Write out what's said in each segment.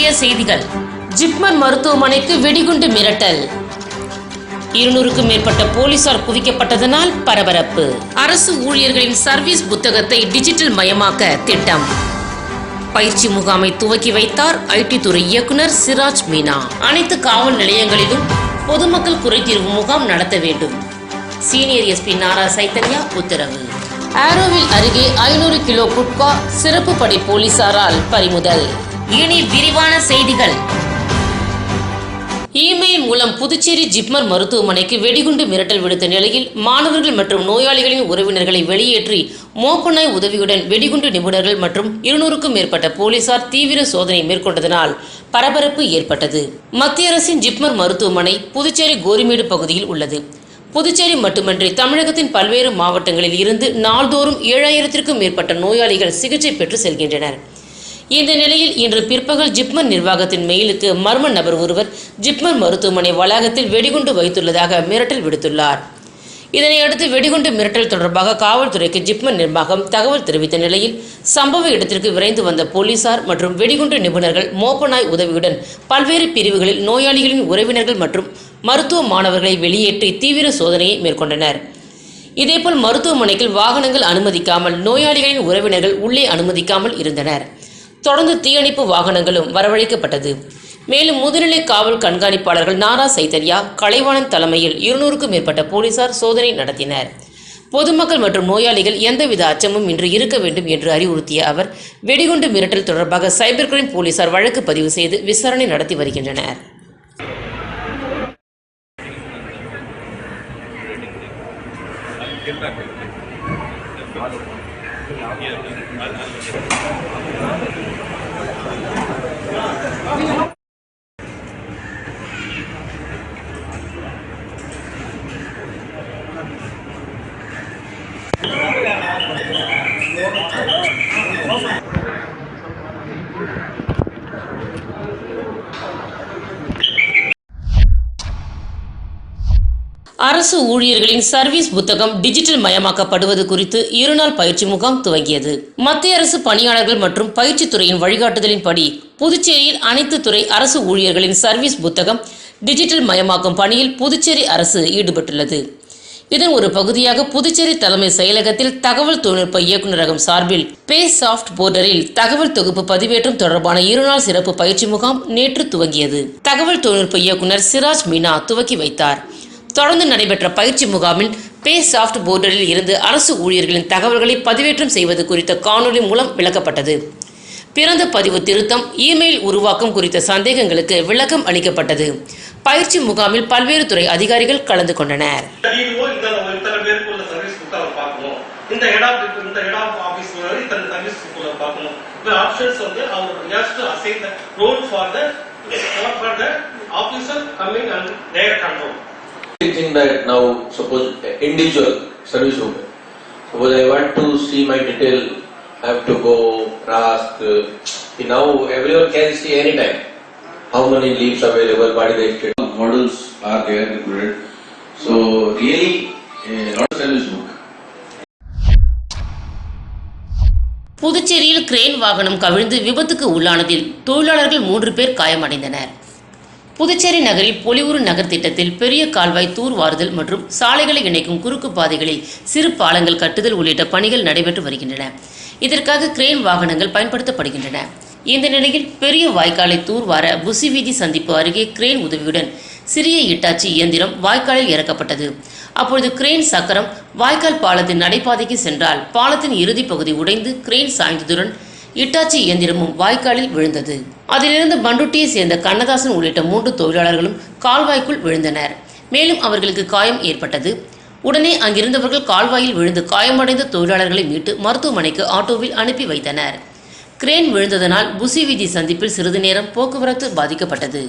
முக்கிய செய்திகள். ஜிப்மர் மருத்துவமனைக்கு வெடிகுண்டு மிரட்டல். இருநூறுக்கும் மேற்பட்ட போலீசார் குவிக்கப்பட்டதனால் பரபரப்பு. அரசு ஊழியர்களின் சர்வீஸ் புத்தகத்தை டிஜிட்டல் மயமாக்க திட்டம். பயிற்சி முகாமை துவக்கி வைத்தார் ஐடி துறை இயக்குனர் சிராஜ் மீனா. அனைத்து காவல் நிலையங்களிலும் பொதுமக்கள் குறைதீர்வு முகாம் நடத்த வேண்டும். சீனியர் எஸ்பி நாரா சைத்தன்யா உத்தரவு. ஆரோவில் அருகே ஐநூறு கிலோ குட்கா சிறப்பு படை போலீசாரால் பறிமுதல். இனி விரிவான செய்திகள். இமெயில் மூலம் புதுச்சேரி ஜிப்மர் மருத்துவமனைக்கு வெடிகுண்டு மிரட்டல் விடுத்த நிலையில் மாணவர்கள் மற்றும் நோயாளிகளின் உறவினர்களை வெளியேற்றி மோப்பநாய் உதவியுடன் வெடிகுண்டு நிபுணர்கள் மற்றும் இருநூறுக்கும் மேற்பட்ட போலீசார் தீவிர சோதனை மேற்கொண்டதனால் பரபரப்பு ஏற்பட்டது. மத்திய அரசின் ஜிப்மர் மருத்துவமனை புதுச்சேரி கோரிமேடு பகுதியில் உள்ளது. புதுச்சேரி மட்டுமன்றி தமிழகத்தின் பல்வேறு மாவட்டங்களில் இருந்து நாள்தோறும் ஏழாயிரத்திற்கும் மேற்பட்ட நோயாளிகள் சிகிச்சை பெற்று செல்கின்றனர். இந்த நிலையில் இன்று பிற்பகல் ஜிப்மர் நிர்வாகத்தின் மெயிலுக்கு மர்ம நபர் ஒருவர் ஜிப்மர் மருத்துவமனை வளாகத்தில் வெடிகுண்டு வைத்துள்ளதாக மிரட்டல் விடுத்துள்ளார். இதனையடுத்து வெடிகுண்டு மிரட்டல் தொடர்பாக காவல்துறைக்கு ஜிப்மர் நிர்வாகம் தகவல் தெரிவித்த நிலையில் சம்பவ இடத்திற்கு விரைந்து வந்த போலீசார் மற்றும் வெடிகுண்டு நிபுணர்கள் மோப்பநாய் உதவியுடன் பல்வேறு பிரிவுகளில் நோயாளிகளின் உறவினர்கள் மற்றும் மருத்துவ மாணவர்களை வெளியேற்றி தீவிர சோதனையை மேற்கொண்டனர். இதேபோல் மருத்துவமனையில் வாகனங்கள் அனுமதிக்காமல் நோயாளிகளின் உறவினர்கள் உள்ளே அனுமதிக்காமல் இருந்தனர். தொடர்ந்து தீயணைப்பு வாகனங்களும் வரவழைக்கப்பட்டது. மேலும் முதுநிலை காவல் கண்காணிப்பாளர்கள் நாரா சைத்தன்யா கலைவாணன் தலைமையில் இருநூறுக்கும் மேற்பட்ட போலீசார் சோதனை நடத்தினர். பொதுமக்கள் மற்றும் நோயாளிகள் எந்தவித அச்சமும் இன்று இருக்க வேண்டும் என்று அறிவுறுத்திய அவர் வெடிகுண்டு மிரட்டல் தொடர்பாக சைபர் கிரைம் போலீசார் வழக்கு பதிவு செய்து விசாரணை நடத்தி வருகின்றனர். அரசு ஊழியர்களின் சர்வீஸ் புத்தகம் டிஜிட்டல் மயமாக்கப்படுவது குறித்து இருநாள் பயிற்சி முகாம் துவங்கியது. மத்திய அரசு பணியாளர்கள் மற்றும் பயிற்சித்துறையின் வழிகாட்டுதலின்படி புதுச்சேரியில் அனைத்து துறை அரசு ஊழியர்களின் சர்வீஸ் புத்தகம் டிஜிட்டல் மயமாக்கும் பணியில் புதுச்சேரி அரசு ஈடுபட்டுள்ளது. இதன் ஒரு பகுதியாக புதுச்சேரி தலைமை செயலகத்தில் தகவல் தொழில்நுட்ப இயக்குநரகம் சார்பில் பே சாஃப்ட் போர்டரில் தகவல் தொகுப்பு பதிவேற்றம் தொடர்பான இருநாள் சிறப்பு பயிற்சி முகாம் நேற்று துவங்கியது. தகவல் தொழில்நுட்ப இயக்குனர் சிராஜ் மீனா துவக்கி வைத்தார். தொடர்ந்து நடைபெற்ற பயிற்சி முகாமில் பே சாஃப்ட் போர்டரில் இருந்து அரசு ஊழியர்களின் தகவல்களை பதிவேற்றம் செய்வது குறித்த காணொலி மூலம் விளக்கப்பட்டது. பிறந்த பதிவு திருத்தம் இமெயில் உருவாக்கம் குறித்த சந்தேகங்களுக்கு விளக்கம் அளிக்கப்பட்டது. பயிற்சி முகாமில் பல்வேறு துறை அதிகாரிகள் கலந்து கொண்டனர். இந்த ஹெட் ஆஃப் இந்த ஹெட் ஆஃப் ஆஃபீஸ் இத்தனை சர்வீஸ் புக் அவர் பார்க்கணும். ஆப்ஷன்ஸ் வந்து அவர் has to assign the role for the for the officer coming and their control Thinking that now, suppose individual service worker, suppose I want to see my detail, I have to go ask. Uh, now everyone can see anytime. How many leaves available, is the state. models are there included. So really, uh, not a service book. புதுச்சேரியில் crane வாகனம் கவிழ்ந்து விபத்துக்கு உள்ளானதில் தொழிலாளர்கள் மூன்று பேர் காயமடைந்தனர் புதுச்சேரி நகரில் பொலிவுறு நகர் திட்டத்தில் பெரிய கால்வாய் தூர்வாறுதல் மற்றும் சாலைகளை இணைக்கும் குறுக்கு பாதைகளில் சிறு பாலங்கள் கட்டுதல் உள்ளிட்ட பணிகள் நடைபெற்று வருகின்றன இதற்காக கிரேன் வாகனங்கள் பயன்படுத்தப்படுகின்றன இந்த நிலையில் பெரிய வாய்க்காலை தூர்வார புசி வீதி சந்திப்பு அருகே கிரேன் உதவியுடன் சிறிய இட்டாச்சி இயந்திரம் வாய்க்காலில் இறக்கப்பட்டது. அப்பொழுது கிரேன் சக்கரம் வாய்க்கால் பாலத்தின் நடைபாதைக்கு சென்றால் பாலத்தின் இறுதி பகுதி உடைந்து கிரேன் சாய்ந்ததுடன் இட்டாச்சி இயந்திரமும் வாய்க்காலில் விழுந்தது. அதிலிருந்து பண்டுட்டியை சேர்ந்த கண்ணதாசன் உள்ளிட்ட மூன்று தொழிலாளர்களும் கால்வாய்க்குள் விழுந்தனர். மேலும் அவர்களுக்கு காயம் ஏற்பட்டது. உடனே அங்கிருந்தவர்கள் கால்வாயில் விழுந்து காயமடைந்த தொழிலாளர்களை மீட்டு மருத்துவமனைக்கு ஆட்டோவில் அனுப்பி வைத்தனர். கிரேன் விழுந்ததனால் புசி வீதி சந்திப்பில் சிறிது நேரம் போக்குவரத்து பாதிக்கப்பட்டது.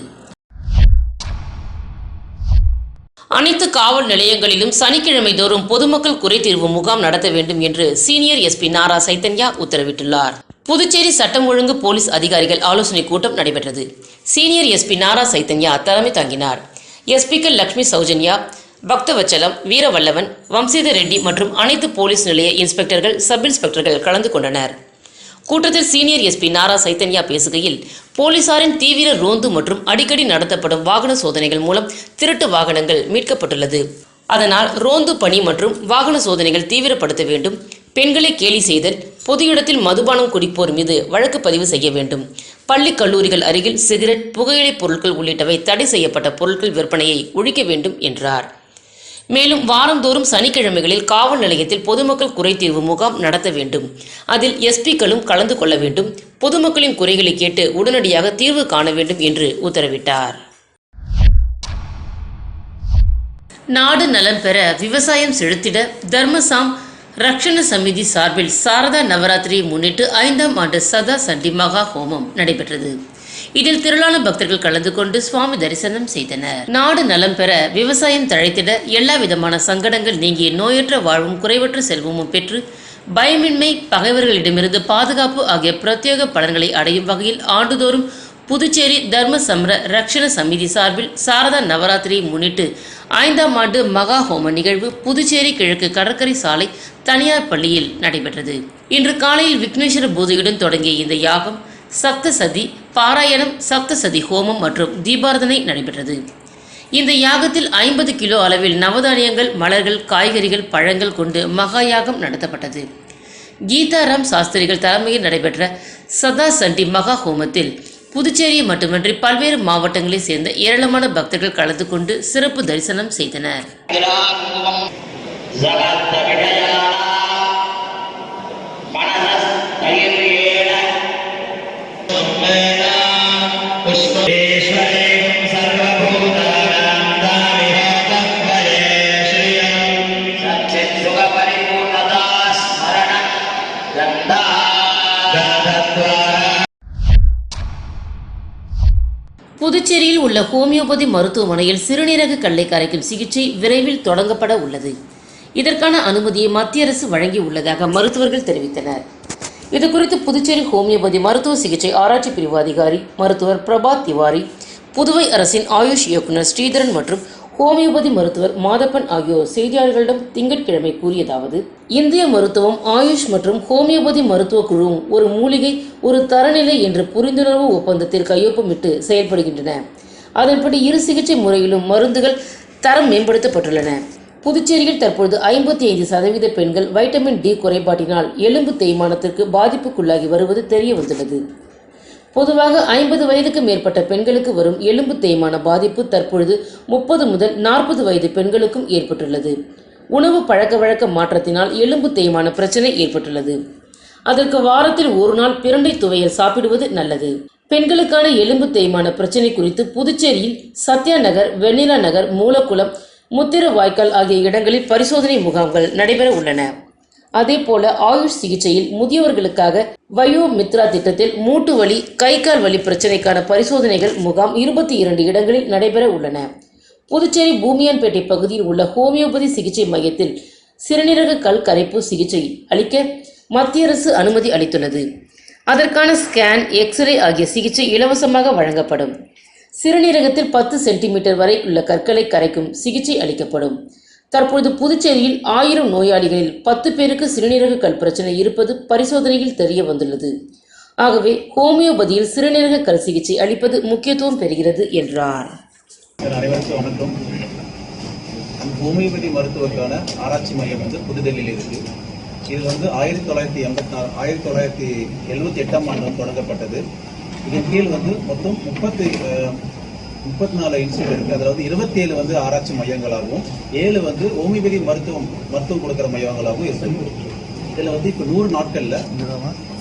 அனைத்து காவல் நிலையங்களிலும் சனிக்கிழமை தோறும் பொதுமக்கள் குறைதீர்வு முகாம் நடத்த வேண்டும் என்று சீனியர் எஸ்பி நாரா சைத்தன்யா உத்தரவிட்டுள்ளார். புதுச்சேரி சட்டம் ஒழுங்கு போலீஸ் அதிகாரிகள் ஆலோசனைக் கூட்டம் நடைபெற்றது. சீனியர் எஸ்பி நாரா சைத்தன்யா தலைமை தாங்கினார். எஸ்பிக்கள் லட்சுமி சௌஜன்யா பக்தவச்சலம் வீரவல்லவன் வம்சீதர் ரெட்டி மற்றும் அனைத்து போலீஸ் நிலைய இன்ஸ்பெக்டர்கள் சப் இன்ஸ்பெக்டர்கள் கலந்து கொண்டனர். கூட்டத்தில் சீனியர் எஸ்பி நாரா சைத்தன்யா பேசுகையில் போலீசாரின் தீவிர ரோந்து மற்றும் அடிக்கடி நடத்தப்படும் வாகன சோதனைகள் மூலம் திருட்டு வாகனங்கள் மீட்கப்பட்டுள்ளது. அதனால் ரோந்து பணி மற்றும் வாகன சோதனைகள் தீவிரப்படுத்த வேண்டும். பெண்களை கேலி செய்தல் பொது இடத்தில் மதுபானம் குடிப்போர் மீது வழக்கு பதிவு செய்ய வேண்டும். பள்ளி கல்லூரிகள் அருகில் சிகரெட் புகையிலைப் பொருட்கள் உள்ளிட்டவை தடை செய்யப்பட்ட பொருட்கள் விற்பனையை ஒழிக்க வேண்டும் என்றார். மேலும் வாரந்தோறும் சனிக்கிழமைகளில் காவல் நிலையத்தில் பொதுமக்கள் குறைதீர்வு முகாம் நடத்த வேண்டும். அதில் எஸ்பிக்களும் கலந்து கொள்ள வேண்டும். பொதுமக்களின் குறைகளை கேட்டு உடனடியாக தீர்வு காண வேண்டும் என்று உத்தரவிட்டார். நாடு நலம் பெற விவசாயம் செலுத்திட தர்மசாம் ரக்ஷண சமிதி சார்பில் சாரதா நவராத்திரியை முன்னிட்டு ஐந்தாம் ஆண்டு சதா சண்டி மகா ஹோமம் நடைபெற்றது. இதில் திரளான பக்தர்கள் கலந்து கொண்டு சுவாமி தரிசனம் செய்தனர். நாடு நலம் பெற விவசாயம் தழைத்திட எல்லா விதமான சங்கடங்கள் நீங்கிய நோயற்ற வாழ்வும் குறைவற்ற செல்வமும் பெற்று பயமின்மை பகைவர்களிடமிருந்து பாதுகாப்பு ஆகிய பிரத்யேக பலன்களை அடையும் வகையில் ஆண்டுதோறும் புதுச்சேரி தர்ம சம்ர ரக்ஷண சமிதி சார்பில் சாரதா நவராத்திரியை முன்னிட்டு ஐந்தாம் ஆண்டு மகா ஹோம நிகழ்வு புதுச்சேரி கிழக்கு கடற்கரை சாலை தனியார் பள்ளியில் நடைபெற்றது. இன்று காலையில் விக்னேஸ்வர பூஜையுடன் தொடங்கிய இந்த யாகம் சப்த சதி பாராயணம் சப்தசதி ஹோமம் மற்றும் தீபாரதனை நடைபெற்றது. இந்த யாகத்தில் ஐம்பது கிலோ அளவில் நவதானியங்கள் மலர்கள் காய்கறிகள் பழங்கள் கொண்டு மகா யாகம் நடத்தப்பட்டது கீதாராம் சாஸ்திரிகள் தலைமையில் நடைபெற்ற சதா சண்டி மகா ஹோமத்தில் புதுச்சேரி மட்டுமின்றி பல்வேறு மாவட்டங்களைச் சேர்ந்த ஏராளமான பக்தர்கள் கலந்து கொண்டு சிறப்பு தரிசனம் செய்தனர். உள்ள ஹோமியோபதி மருத்துவமனையில் சிறுநீரக கல்லை கரைக்கும் சிகிச்சை விரைவில் தொடங்கப்பட உள்ளது. இதற்கான அனுமதியை மத்திய அரசு வழங்கி உள்ளதாக மருத்துவர்கள் தெரிவித்தனர். இதுகுறித்து புதுச்சேரி ஹோமியோபதி மருத்துவ சிகிச்சை ஆராய்ச்சி பிரிவு அதிகாரி மருத்துவர் பிரபாத் திவாரி புதுவை அரசின் ஆயுஷ் இயக்குனர் ஸ்ரீதரன் மற்றும் ஹோமியோபதி மருத்துவர் மாதப்பன் ஆகியோர் செய்தியாளர்களிடம் திங்கட்கிழமை கூறியதாவது இந்திய மருத்துவம் ஆயுஷ் மற்றும் ஹோமியோபதி மருத்துவ குழுவும் ஒரு மூலிகை ஒரு தரநிலை என்ற புரிந்துணர்வு ஒப்பந்தத்தில் கையொப்பமிட்டு செயல்படுகின்றன. அதன்படி இரு சிகிச்சை முறையிலும் மருந்துகள் தரம் மேம்படுத்தப்பட்டுள்ளன. புதுச்சேரியில் தற்பொழுது ஐம்பத்தி ஐந்து சதவீத பெண்கள் வைட்டமின் டி குறைபாட்டினால் எலும்பு தேய்மானத்திற்கு பாதிப்புக்குள்ளாகி வருவது தெரிய வந்துள்ளது பொதுவாக ஐம்பது வயதுக்கு மேற்பட்ட பெண்களுக்கு வரும் எலும்பு தேய்மான பாதிப்பு தற்பொழுது முப்பது முதல் நாற்பது வயது பெண்களுக்கும் ஏற்பட்டுள்ளது. உணவு பழக்க வழக்க மாற்றத்தினால் எலும்பு தேய்மான பிரச்சனை ஏற்பட்டுள்ளது. அதற்கு வாரத்தில் ஒரு நாள் பிரண்டை துவையல் சாப்பிடுவது நல்லது. பெண்களுக்கான எலும்பு தேய்மான பிரச்சனை குறித்து புதுச்சேரியில் சத்யா நகர் வெண்ணிலா நகர் மூலக்குளம் முத்திர வாய்க்கால் ஆகிய இடங்களில் பரிசோதனை முகாம்கள் நடைபெற உள்ளன. அதேபோல ஆயுஷ் சிகிச்சையில் முதியவர்களுக்காக வயோ மித்ரா திட்டத்தில் மூட்டு வலி கை கால் வலி பிரச்சனைக்கான பரிசோதனைகள் முகாம் இருபத்தி இரண்டு இடங்களில் நடைபெற உள்ளன. புதுச்சேரி பூமியான்பேட்டை பகுதியில் உள்ள ஹோமியோபதி சிகிச்சை மையத்தில் சிறுநீரக கல் கரைப்பு சிகிச்சை அளிக்க மத்திய அரசு அனுமதி அளித்துள்ளது. அதற்கான ஸ்கேன் எக்ஸ்ரே ஆகிய சிகிச்சை இலவசமாக வழங்கப்படும். சிறுநீரகத்தில் பத்து சென்டிமீட்டர் வரை உள்ள கற்களை கரைக்கும் சிகிச்சை அளிக்கப்படும். தற்பொழுது புதுச்சேரியில் ஆயிரம் நோயாளிகளில் பத்து பேருக்கு சிறுநீரக கல் பிரச்சனை இருப்பது பரிசோதனையில் தெரிய வந்துள்ளது. ஆகவே ஹோமியோபதியில் சிறுநீரக கல் சிகிச்சை அளிப்பது முக்கியத்துவம் பெறுகிறது என்றார். அனைவருக்கும் வணக்கம். ஹோமியோபதி மருத்துவருக்கான ஆராய்ச்சி மையம் வந்து புதுடெல்லியில் இருக்குது இது வந்து ஆயிரத்தி தொள்ளாயிரத்தி எண்பத்தி நாலு ஆயிரத்தி தொள்ளாயிரத்தி எழுபத்தி எட்டாம் ஆண்டு வந்து தொடங்கப்பட்டது. இதன் கீழ் வந்து மொத்தம் முப்பத்தி முப்பத்தி நாலு இன்ஸ்டியூட் இருக்கு. அதில் இருபத்தி ஏழு வந்து ஆராய்ச்சி மையங்களாகவும் ஏழு வந்து ஹோமியோபதி மருத்துவம் மருத்துவம் கொடுக்குற மையங்களாகவும் இருக்கு. இதில் வந்து இப்போ நூறு நாட்களில்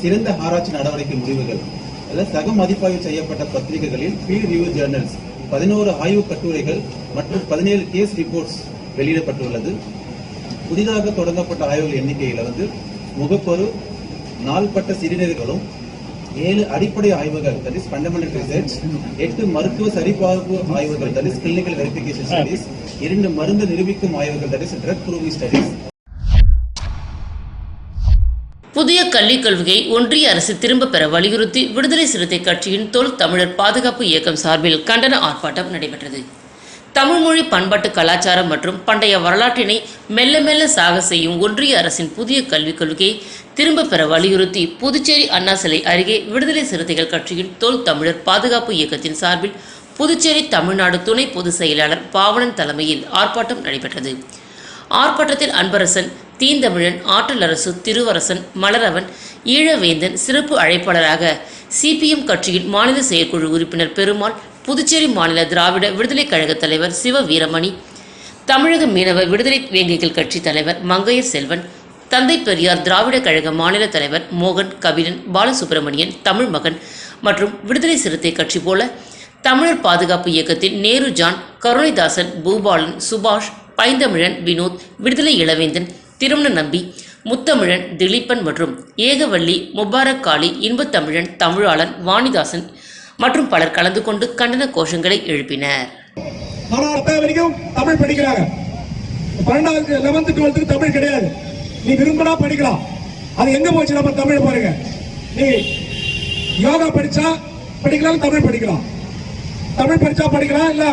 சிறந்த ஆராய்ச்சி நடவடிக்கை முடிவுகள். அதில் சக மதிப்பாய்வு செய்யப்பட்ட பத்திரிகைகளில் பீர் ரிவ்யூ ஜேர்னல்ஸ் பதினோரு ஆய்வு கட்டுரைகள் மற்றும் பதினேழு கேஸ் ரிப்போர்ட்ஸ் வெளியிடப்பட்டுள்ளது. புதிதாக தொடங்கப்பட்ட ஆய்வுகள் எண்ணிக்கையில வந்து முகப்பொரு நாள்பட்ட சிறுநீர்களும் ஏழு அடிப்படை ஆய்வுகள் தட் இஸ் ஃபண்டமெண்டல் ரிசர்ச் எட்டு மருத்துவ சரிபார்ப்பு ஆய்வுகள் that is clinical verification studies இரண்டு மருந்து நிரூபிக்கும் ஆய்வுகள் that is drug proving studies புதிய கல்விக் கொள்கையை ஒன்றிய அரசு திரும்பப் பெற வலியுறுத்தி விடுதலை சிறுத்தை கட்சியின் தொல் தமிழர் பாதுகாப்பு இயக்கம் சார்பில் கண்டன ஆர்ப்பாட்டம் நடைபெற்றது. தமிழ்மொழி பண்பாட்டு கலாச்சாரம் மற்றும் பண்டைய வரலாற்றினை மெல்ல மெல்ல சாக செய்யும் ஒன்றிய அரசின் புதிய கல்விக் கொள்கையை திரும்ப பெற வலியுறுத்தி புதுச்சேரி அண்ணா சிலை அருகே விடுதலை சிறுத்தைகள் கட்சியின் தோல் தமிழர் பாதுகாப்பு இயக்கத்தின் சார்பில் புதுச்சேரி தமிழ்நாடு துணை பொதுச் செயலாளர் பாவனன் தலைமையில் ஆர்ப்பாட்டம் நடைபெற்றது. ஆர்ப்பாட்டத்தில் அன்பரசன் தீந்தமிழன் ஆற்றலரசு திருவரசன் மலரவன் ஈழவேந்தன் சிறப்பு அழைப்பாளராக சிபிஎம் கட்சியின் மாநில செயற்குழு உறுப்பினர் பெருமாள் புதுச்சேரி மாநில திராவிட விடுதலைக் கழக தலைவர் சிவ வீரமணி தமிழக மீனவ விடுதலை வேங்கைகள் கட்சி தலைவர் மங்கையர் செல்வன் தந்தை பெரியார் திராவிட கழக மாநில தலைவர் மோகன் கபிலன் பாலசுப்பிரமணியன் தமிழ் மகன் மற்றும் விடுதலை சிறுத்தை கட்சி போல தமிழர் பாதுகாப்பு இயக்கத்தின் நேரு ஜான் கருணைதாசன் பூபாலன் சுபாஷ் பைந்தமிழன் வினோத் விடுதலை இளவேந்தன் திருமண நம்பி முத்தமிழன் திலீபன் மற்றும் ஏகவள்ளி முபாரக் காளி இன்பத்தமிழன் தமிழாளன் வாணிதாசன் மற்றும் பலர் கலந்து கொண்டு கண்டன கோஷங்களை எழுப்பினர். ஆனா வரைக்கும் தமிழ் படிக்கிறாங்க. பன்னெண்டாவது லெவன்த் டுவெல்த்துக்கு தமிழ் கிடையாது. நீ விரும்பினா படிக்கலாம். அது எங்க போச்சு நம்ம தமிழ் பாருங்க. நீ யோகா படிச்சா படிக்கலாம் தமிழ் படிக்கலாம். தமிழ் படிச்சா படிக்கலாம் இல்ல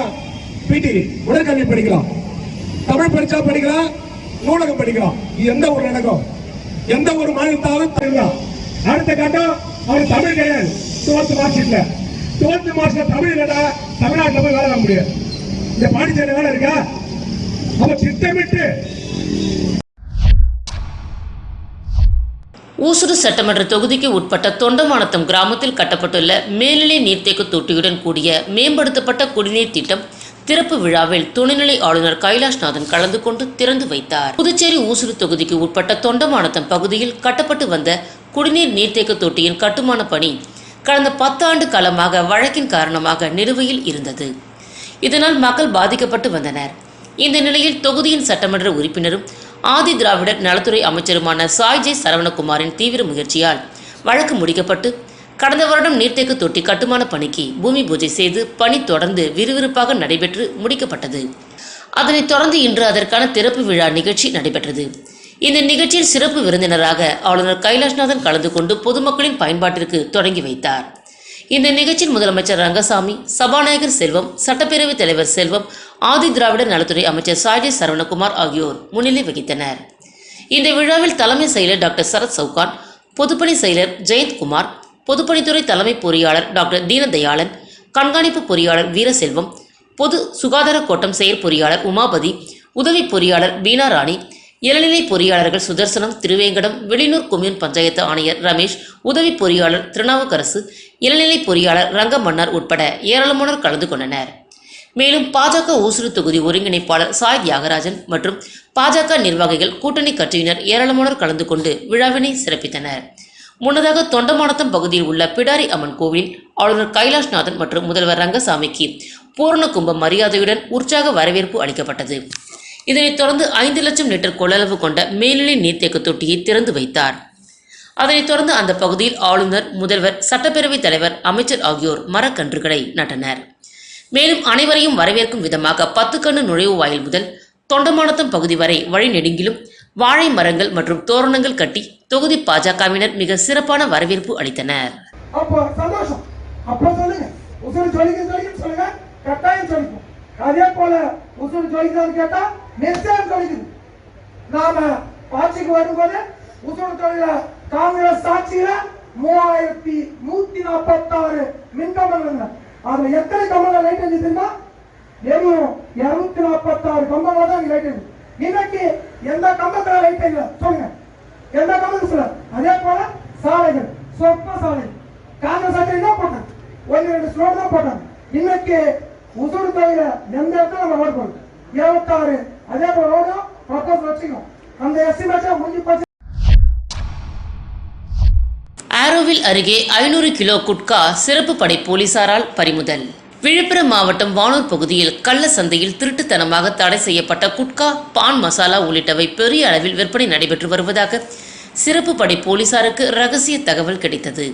பிடி உடற்கல்வி படிக்கலாம். தமிழ் படிச்சா படிக்கலாம் நூலகம் படிக்கலாம். இது எந்த ஒரு நடக்கும்? எந்த ஒரு மாநிலத்தாலும் தமிழ் அடுத்த கட்டம் அவர் தமிழ் கிடையாது. டுவெல்த் மார்க்ஸ் டுவெல்த் மாசம் தமிழ் இல்லடா தமிழ்நாட்டில் போய் வேலை வாங்க முடியாது. இந்த பாண்டிச்சேரி வேலை இருக்கா? அவன் திட்டமிட்டு. ஊசுடு சட்டமன்ற தொகுதிக்கு உட்பட்ட தொண்டமானத்தம் கிராமத்தில் கட்டப்பட்டுள்ள மேல்நிலை நீர்த்தேக்க தொட்டியுடன் கூடிய மேம்படுத்தப்பட்ட குடிநீர் திட்டம் திறப்பு விழாவில் துணைநிலை ஆளுநர் கைலாஷ்நாதன் கலந்து கொண்டு திறந்து வைத்தார். புதுச்சேரி ஊசுடு தொகுதிக்கு உட்பட்ட தொண்டமானத்தம் பகுதியில் கட்டப்பட்டு வந்த குடிநீர் நீர்த்தேக்க தொட்டியின் கட்டுமான பணி கடந்த பத்தாண்டு காலமாக வழக்கின் காரணமாக நிலுவையில் இருந்தது. இதனால் மக்கள் பாதிக்கப்பட்டு வந்தனர். இந்த நிலையில் தொகுதியின் சட்டமன்ற உறுப்பினரும் ஆதி திராவிடர் நலத்துறை அமைச்சருமான சாய்ஜெய் சரவணகுமாரின் தீவிர முயற்சியால் வழக்கு முடிக்கப்பட்டு கடந்த வருடம் நீர்த்தேக்க தொட்டி கட்டுமான பணிக்கு பூமி பூஜை செய்து பணி தொடர்ந்து விறுவிறுப்பாக நடைபெற்று முடிக்கப்பட்டது. அதனைத் தொடர்ந்து இன்று அதற்கான திறப்பு விழா நிகழ்ச்சி நடைபெற்றது. இந்த நிகழ்ச்சியில் சிறப்பு விருந்தினராக ஆளுநர் கைலாஷ்நாதன் கலந்து கொண்டு பொதுமக்களின் பயன்பாட்டிற்கு தொடங்கி வைத்தார். இந்த நிகழ்ச்சியில் முதலமைச்சர் ரங்கசாமி சபாநாயகர் செல்வம் சட்டப்பேரவைத் தலைவர் செல்வம் ஆதி திராவிடர் நலத்துறை அமைச்சர் சாய்ஜி சரவணகுமார் ஆகியோர் முன்னிலை வகித்தனர். இந்த விழாவில் தலைமை செயலர் டாக்டர் சரத் சவுகான் பொதுப்பணி செயலர் ஜெயந்த்குமார் பொதுப்பணித்துறை தலைமை பொறியாளர் டாக்டர் தீனதயாளன் கண்காணிப்பு பொறியாளர் வீரசெல்வம் பொது சுகாதார கோட்டம் செயற்பொறியாளர் உமாபதி உதவி பொறியாளர் பீனா ராணி இளநிலை பொறியாளர்கள் சுதர்சனம் திருவேங்கடம் வெளியூர் கொம்யூன் பஞ்சாயத்து ஆணையர் ரமேஷ் உதவி பொறியாளர் திருநாவுக்கரசு இளநிலை பொறியாளர் ரங்கமன்னார் உட்பட ஏராளமானோர் கலந்து கொண்டனர். மேலும் பாஜக ஊசுறு தொகுதி ஒருங்கிணைப்பாளர் சாய் தியாகராஜன் மற்றும் பாஜக நிர்வாகிகள் கூட்டணி கட்சியினர் ஏராளமானோர் கலந்து கொண்டு விழாவினை சிறப்பித்தனர். முன்னதாக தொண்டமானத்தம் பகுதியில் உள்ள பிடாரி அம்மன் கோவிலில் ஆளுநர் கைலாஷ்நாதன் மற்றும் முதல்வர் ரங்கசாமிக்கு பூரண கும்ப மரியாதையுடன் உற்சாக வரவேற்பு அளிக்கப்பட்டது. இதனைத் தொடர்ந்து ஐந்து லட்சம் லிட்டர் கொள்ளளவு கொண்ட மேல்நிலை நீர்த்தேக்க தொட்டியை திறந்து வைத்தார். அதனைத் தொடர்ந்து அந்த பகுதியில் ஆளுநர் முதல்வர் சட்டப்பேரவைத் தலைவர் அமைச்சர் ஆகியோர் மரக்கன்றுகளை நட்டனர். மேலும் அனைவரையும் வரவேற்கும் விதமாக பத்து கண்ணு நுழைவு வாயில் முதல் தொண்டமானத்தம் பகுதி வரை வழிநெடுங்கிலும் வாழை மரங்கள் மற்றும் தோரணங்கள் கட்டி தொகுதி பாஜகவினர் மிக சிறப்பான வரவேற்பு அளித்தனர். அப்போ சந்தோஷம். அப்போ சொல்லுங்க. உசுறு சொல்லுங்க. கட்டாயம் சொல்லுங்க அதே போல உசுறு ஜொலிக்குதான்னு கேட்டா நிச்சயம் ஜொலிக்குது. நாம ஆட்சிக்கு வரும்போது உசுறு தொழில காங்கிரஸ் ஆட்சியில மூவாயிரத்தி நூத்தி நாற்பத்தாறு மின்கம்பங்கள் அதுல எத்தனை கம்பங்கள் லைட் எழுதிருந்தா வெறும் இருநூத்தி நாற்பத்தாறு கம்பங்கள் தான் லைட் எழுது இன்னைக்கு எந்த கம்பத்துல லைட் இல்ல? சொல்லுங்க. எந்த கம்பத்துக்கு சொல்ல அதே போல சாலைகள் சொற்ப சாலை காங்கிரஸ் ஆட்சி என்ன போட்டாங்க? ஒன்று ரெண்டு ஸ்லோட் தான் போட்டாங்க. இன்னைக்கு உசுறு தவிர எந்த இடத்துல நம்ம ரோடு போடுறோம் இருபத்தாறு அதே போல ரோடும் ப்ரப்போஸ் வச்சுக்கணும். அந்த எஸ்டிமேட்டை முடிஞ்சு போச்சு ஆரோவில் அருகே ஐநூறு கிலோ குட்கா சிறப்பு படை போலீசாரால் பறிமுதல். விழுப்புரம் மாவட்டம் வானூர் பகுதியில் கள்ள சந்தையில் திருட்டுத்தனமாக தடை செய்யப்பட்ட குட்கா பான் மசாலா உள்ளிட்டவை பெரிய அளவில் விற்பனை நடைபெற்று வருவதாக சிறப்பு படை போலீசாருக்கு ரகசிய தகவல் கிடைத்தது.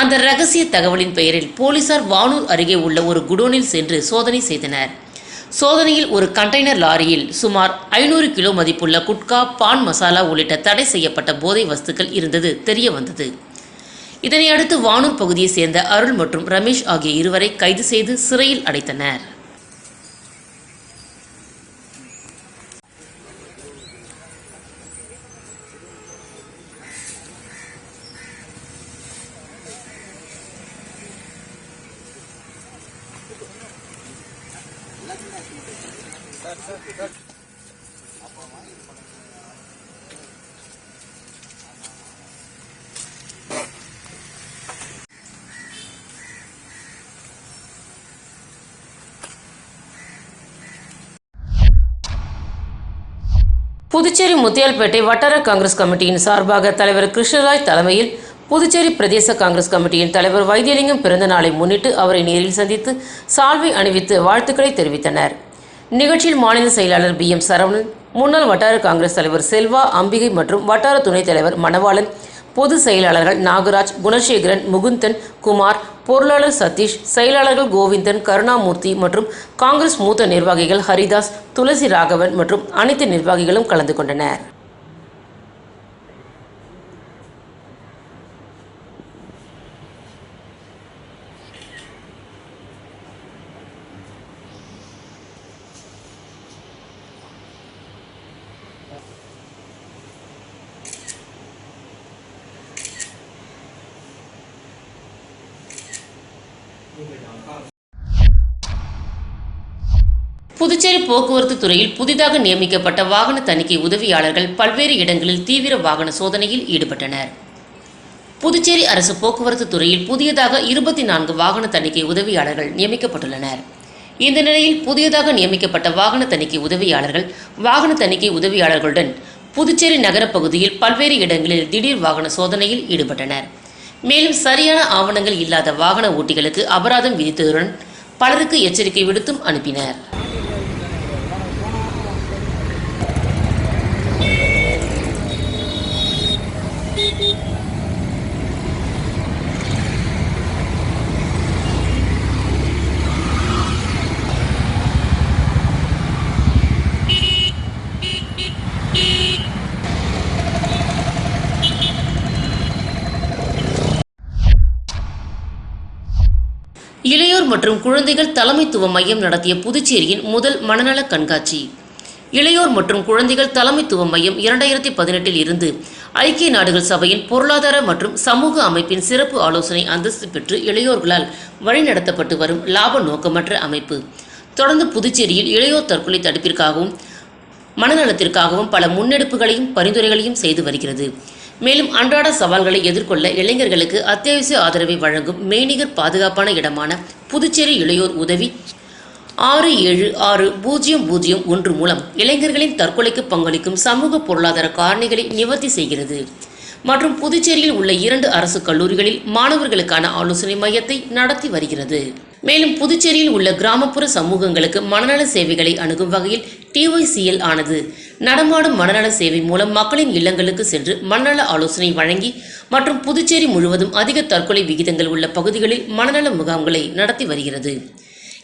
அந்த ரகசிய தகவலின் பெயரில் போலீசார் வானூர் அருகே உள்ள ஒரு குடோனில் சென்று சோதனை செய்தனர். சோதனையில் ஒரு கண்டெய்னர் லாரியில் சுமார் ஐநூறு கிலோ மதிப்புள்ள குட்கா பான் மசாலா உள்ளிட்ட தடை செய்யப்பட்ட போதை வஸ்துக்கள் இருந்தது தெரிய வந்தது இதனையடுத்து வானூர் பகுதியைச் சேர்ந்த அருள் மற்றும் ரமேஷ் ஆகிய இருவரை கைது செய்து சிறையில் அடைத்தனர். புதுச்சேரி முத்தியால்பேட்டை வட்டார காங்கிரஸ் கமிட்டியின் சார்பாக தலைவர் கிருஷ்ணராஜ் தலைமையில் புதுச்சேரி பிரதேச காங்கிரஸ் கமிட்டியின் தலைவர் வைத்தியலிங்கம் பிறந்த நாளை முன்னிட்டு அவரை நேரில் சந்தித்து சால்வை அணிவித்து வாழ்த்துக்களை தெரிவித்தனர். நிகழ்ச்சியில் மாநில செயலாளர் பி எம் சரவணன் முன்னாள் வட்டார காங்கிரஸ் தலைவர் செல்வா அம்பிகை மற்றும் வட்டார துணைத் தலைவர் மணவாளன் பொது செயலாளர்கள் நாகராஜ் குணசேகரன் முகுந்தன் குமார் பொருளாளர் சதீஷ் செயலாளர்கள் கோவிந்தன் கருணாமூர்த்தி மற்றும் காங்கிரஸ் மூத்த நிர்வாகிகள் ஹரிதாஸ் துளசி ராகவன் மற்றும் அனைத்து நிர்வாகிகளும் கலந்து கொண்டனர் புதுச்சேரி போக்குவரத்து துறையில் புதிதாக நியமிக்கப்பட்ட வாகன தணிக்கை உதவியாளர்கள் பல்வேறு இடங்களில் தீவிர வாகன சோதனையில் ஈடுபட்டனர். புதுச்சேரி அரசு போக்குவரத்து துறையில் புதியதாக இருபத்தி நான்கு வாகன தணிக்கை உதவியாளர்கள் நியமிக்கப்பட்டுள்ளனர். இந்த நிலையில் புதியதாக நியமிக்கப்பட்ட வாகன தணிக்கை உதவியாளர்கள் வாகன தணிக்கை உதவியாளர்களுடன் புதுச்சேரி நகரப் பகுதியில் பல்வேறு இடங்களில் திடீர் வாகன சோதனையில் ஈடுபட்டனர். மேலும் சரியான ஆவணங்கள் இல்லாத வாகன ஓட்டிகளுக்கு அபராதம் விதித்ததுடன் பலருக்கு எச்சரிக்கை விடுத்தும் அனுப்பினர். இளையோர் மற்றும் குழந்தைகள் தலைமைத்துவ மையம் நடத்திய புதுச்சேரியின் முதல் மனநல கண்காட்சி. இளையோர் மற்றும் குழந்தைகள் தலைமைத்துவ மையம் இரண்டாயிரத்தி பதினெட்டில் இருந்து ஐக்கிய நாடுகள் சபையின் பொருளாதார மற்றும் சமூக அமைப்பின் சிறப்பு ஆலோசனை அந்தஸ்து பெற்று இளையோர்களால் வழிநடத்தப்பட்டு வரும் லாப நோக்கமற்ற அமைப்பு. தொடர்ந்து புதுச்சேரியில் இளையோர் தற்கொலை தடுப்பிற்காகவும் மனநலத்திற்காகவும் பல முன்னெடுப்புகளையும் பரிந்துரைகளையும் செய்து வருகிறது. மேலும் அன்றாட சவால்களை எதிர்கொள்ள இளைஞர்களுக்கு அத்தியாவசிய ஆதரவை வழங்கும் மெய்நிகர் பாதுகாப்பான இடமான புதுச்சேரி இளையோர் உதவி ஆறு ஏழு ஆறு பூஜ்ஜியம் பூஜ்ஜியம் ஒன்று மூலம் இளைஞர்களின் தற்கொலைக்கு பங்களிக்கும் சமூக பொருளாதார காரணிகளை நிவர்த்தி செய்கிறது. மற்றும் புதுச்சேரியில் உள்ள இரண்டு அரசு கல்லூரிகளில் மாணவர்களுக்கான ஆலோசனை மையத்தை நடத்தி வருகிறது. மேலும் புதுச்சேரியில் உள்ள கிராமப்புற சமூகங்களுக்கு மனநல சேவைகளை அணுகும் வகையில் டிஒய்சிஎல் ஆனது. நடமாடும் மனநல சேவை மூலம் மக்களின் இல்லங்களுக்கு சென்று மனநல ஆலோசனை வழங்கி மற்றும் புதுச்சேரி முழுவதும் அதிக தற்கொலை விகிதங்கள் உள்ள பகுதிகளில் மனநல முகாம்களை நடத்தி வருகிறது.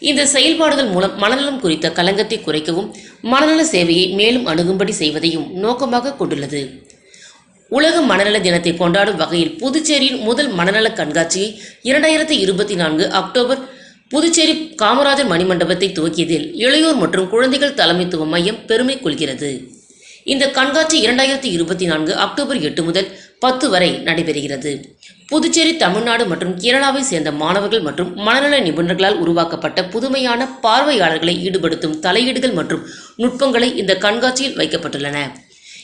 இந்த செயல்பாடுகள் மூலம் மனநலம் குறித்த கலங்கத்தை குறைக்கவும் மனநல சேவையை மேலும் அணுகும்படி செய்வதையும் நோக்கமாக கொண்டுள்ளது. உலக மனநல தினத்தை கொண்டாடும் வகையில் புதுச்சேரியின் முதல் மனநல கண்காட்சியை இரண்டாயிரத்தி இருபத்தி நான்கு அக்டோபர் புதுச்சேரி காமராஜர் மணிமண்டபத்தை துவக்கியதில் இளையோர் மற்றும் குழந்தைகள் தலைமைத்துவ மையம் பெருமை கொள்கிறது. இந்த கண்காட்சி இரண்டாயிரத்தி இருபத்தி நான்கு அக்டோபர் எட்டு முதல் பத்து வரை நடைபெறுகிறது. புதுச்சேரி தமிழ்நாடு மற்றும் கேரளாவை சேர்ந்த மாணவர்கள் மற்றும் மனநல நிபுணர்களால் உருவாக்கப்பட்ட புதுமையான பார்வையாளர்களை ஈடுபடுத்தும் தலையீடுகள் மற்றும் நுட்பங்களை இந்த கண்காட்சியில் வைக்கப்பட்டுள்ளன.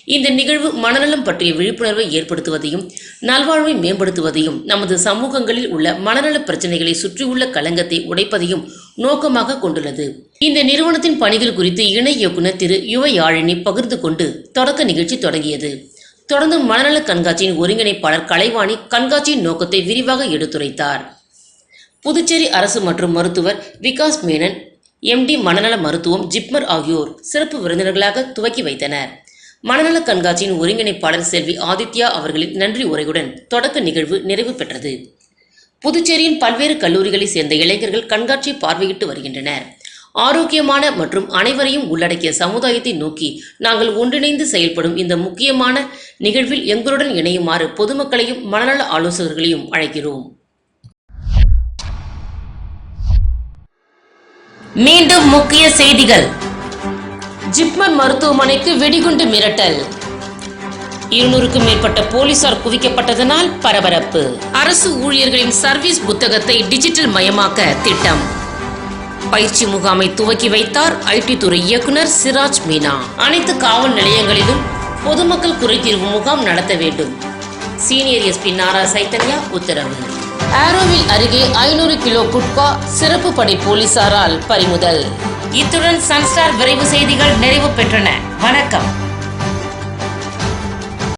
இந்த நிகழ்வு மனநலம் பற்றிய விழிப்புணர்வை ஏற்படுத்துவதையும் நல்வாழ்வை மேம்படுத்துவதையும் நமது சமூகங்களில் உள்ள மனநல பிரச்சனைகளை சுற்றியுள்ள களங்கத்தை உடைப்பதையும் நோக்கமாக கொண்டுள்ளது. இந்த நிறுவனத்தின் பணிகள் குறித்து இணை இயக்குனர் திரு. யுவ யாழினி பகிர்ந்து கொண்டு தொடக்க நிகழ்ச்சி தொடங்கியது. தொடர்ந்து மனநல கண்காட்சியின் ஒருங்கிணைப்பாளர் கலைவாணி கண்காட்சியின் நோக்கத்தை விரிவாக எடுத்துரைத்தார். புதுச்சேரி அரசு மற்றும் மருத்துவர் விகாஸ் மேனன் எம்டி மனநல மருத்துவம் ஜிப்மர் ஆகியோர் சிறப்பு விருந்தினர்களாக துவக்கி வைத்தனர். மனநல கண்காட்சியின் ஒருங்கிணைப்பாளர் செல்வி ஆதித்யா அவர்களின் நன்றி உரையுடன் தொடக்க நிகழ்வு நிறைவு பெற்றது. புதுச்சேரியின் பல்வேறு கல்லூரிகளைச் சேர்ந்த இளைஞர்கள் கண்காட்சியை பார்வையிட்டு வருகின்றனர். ஆரோக்கியமான மற்றும் அனைவரையும் உள்ளடக்கிய சமுதாயத்தை நோக்கி நாங்கள் ஒன்றிணைந்து செயல்படும் இந்த முக்கியமான நிகழ்வில் எங்களுடன் இணையுமாறு பொதுமக்களையும் மனநல ஆலோசகர்களையும் அழைக்கிறோம். மீண்டும் முக்கிய செய்திகள். ஜிப்மர் மருத்துவமனைக்கு வெடிகுண்டு மிரட்டல். இருநூறுக்கும் மேற்பட்ட போலீசார் குவிக்கப்பட்டதனால் பரபரப்பு. அரசு ஊழியர்களின் சர்வீஸ் புத்தகத்தை டிஜிட்டல் மயமாக்க திட்டம். பயிற்சி முகாமை துவக்கி வைத்தார் ஐடி துறை இயக்குனர் சிராஜ் மீனா. அனைத்து காவல் நிலையங்களிலும் பொதுமக்கள் குறைதீர்வு முகாம் நடத்த வேண்டும். சீனியர் எஸ்பி நாரா சைத்தன்யா உத்தரவு. ஆரோவில் அருகே ஐநூறு கிலோ குட்கா சிறப்பு படை போலீசாரால் பறிமுதல். இத்துடன் சன்ஸ்டார் விரைவு செய்திகள் நிறைவு பெற்றன. வணக்கம்.